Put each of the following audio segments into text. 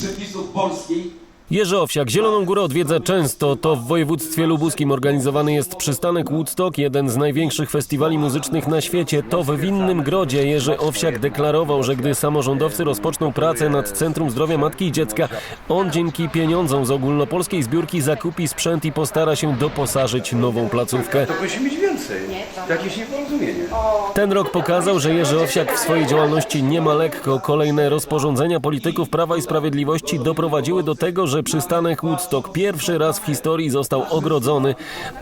przepisów polskiej Jerzy Owsiak Zieloną Górę odwiedza często. To w województwie lubuskim organizowany jest przystanek Woodstock, jeden z największych festiwali muzycznych na świecie. To w Winnym Grodzie Jerzy Owsiak deklarował, że gdy samorządowcy rozpoczną pracę nad Centrum Zdrowia Matki i Dziecka, on dzięki pieniądzom z ogólnopolskiej zbiórki zakupi sprzęt i postara się doposażyć nową placówkę. To powinniśmy mieć więcej. Jakieś nieporozumienie. Ten rok pokazał, że Jerzy Owsiak w swojej działalności nie ma lekko. Kolejne rozporządzenia polityków Prawa i Sprawiedliwości doprowadziły do tego, że przystanek Woodstock pierwszy raz w historii został ogrodzony,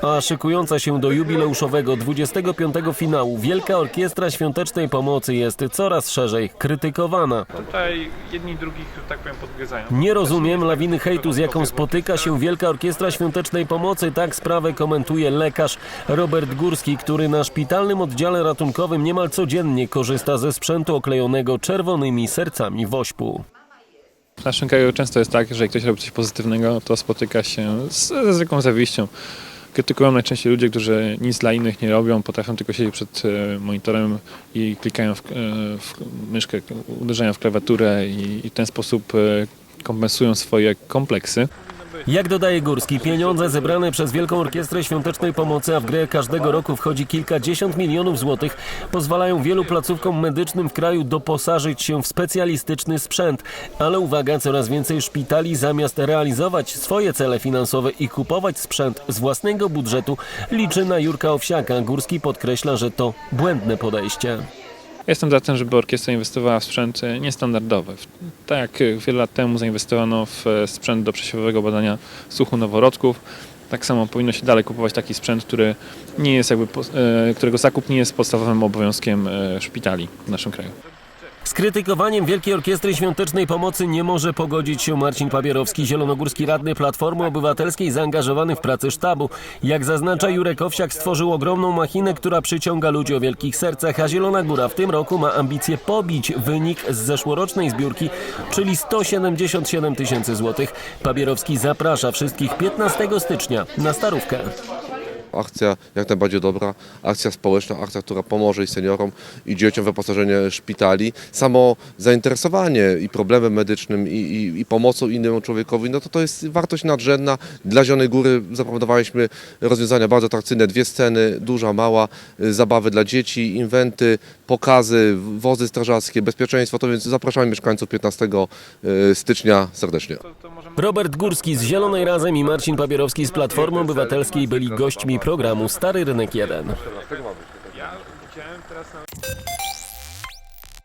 a szykująca się do jubileuszowego 25. finału Wielka Orkiestra Świątecznej Pomocy jest coraz szerzej krytykowana. Tutaj jedni drugich, że tak powiem, podgryzają. Nie rozumiem lawiny hejtu, z jaką spotyka się Wielka Orkiestra Świątecznej Pomocy. Tak sprawę komentuje lekarz Robert Górski, który na szpitalnym oddziale ratunkowym niemal codziennie korzysta ze sprzętu oklejonego czerwonymi sercami wośpu. W naszym kraju często jest tak, że jak ktoś robi coś pozytywnego, to spotyka się z, ze zwykłą zawiścią. Krytykują najczęściej ludzie, którzy nic dla innych nie robią, potrafią tylko siedzieć przed e, monitorem i klikają w, e, w myszkę, uderzają w klawiaturę i, i w ten sposób e, kompensują swoje kompleksy. Jak dodaje Górski, pieniądze zebrane przez Wielką Orkiestrę Świątecznej Pomocy, a w grę każdego roku wchodzi kilkadziesiąt milionów złotych, pozwalają wielu placówkom medycznym w kraju doposażyć się w specjalistyczny sprzęt. Ale uwaga, coraz więcej szpitali zamiast realizować swoje cele finansowe i kupować sprzęt z własnego budżetu, liczy na Jurka Owsiaka. Górski podkreśla, że to błędne podejście. Jestem za tym, żeby orkiestra inwestowała w sprzęt niestandardowy. Tak jak wiele lat temu zainwestowano w e, sprzęt do przesiewowego badania słuchu noworodków, tak samo powinno się dalej kupować taki sprzęt, który nie jest jakby, e, którego zakup nie jest podstawowym obowiązkiem e, szpitali w naszym kraju. Z krytykowaniem Wielkiej Orkiestry Świątecznej Pomocy nie może pogodzić się Marcin Papierowski, zielonogórski radny Platformy Obywatelskiej zaangażowany w pracę sztabu. Jak zaznacza Jurek Owsiak, stworzył ogromną machinę, która przyciąga ludzi o wielkich sercach, a Zielona Góra w tym roku ma ambicje pobić wynik z zeszłorocznej zbiórki, czyli 177 tysięcy złotych. Papierowski zaprasza wszystkich 15 stycznia na Starówkę. Akcja jak najbardziej dobra, akcja społeczna, akcja, która pomoże i seniorom, i dzieciom wyposażenie szpitali. Samo zainteresowanie i problemem medycznym, i, i, i pomocą innemu człowiekowi, no to to jest wartość nadrzędna. Dla Zielonej Góry zaproponowaliśmy rozwiązania bardzo atrakcyjne, dwie sceny, duża, mała, y, zabawy dla dzieci, inwenty, pokazy, wozy strażackie, bezpieczeństwo, to więc zapraszamy mieszkańców 15 y, stycznia serdecznie. Robert Górski z Zielonej Razem i Marcin Papierowski z Platformy Obywatelskiej byli gośćmi programu Stary Rynek 1.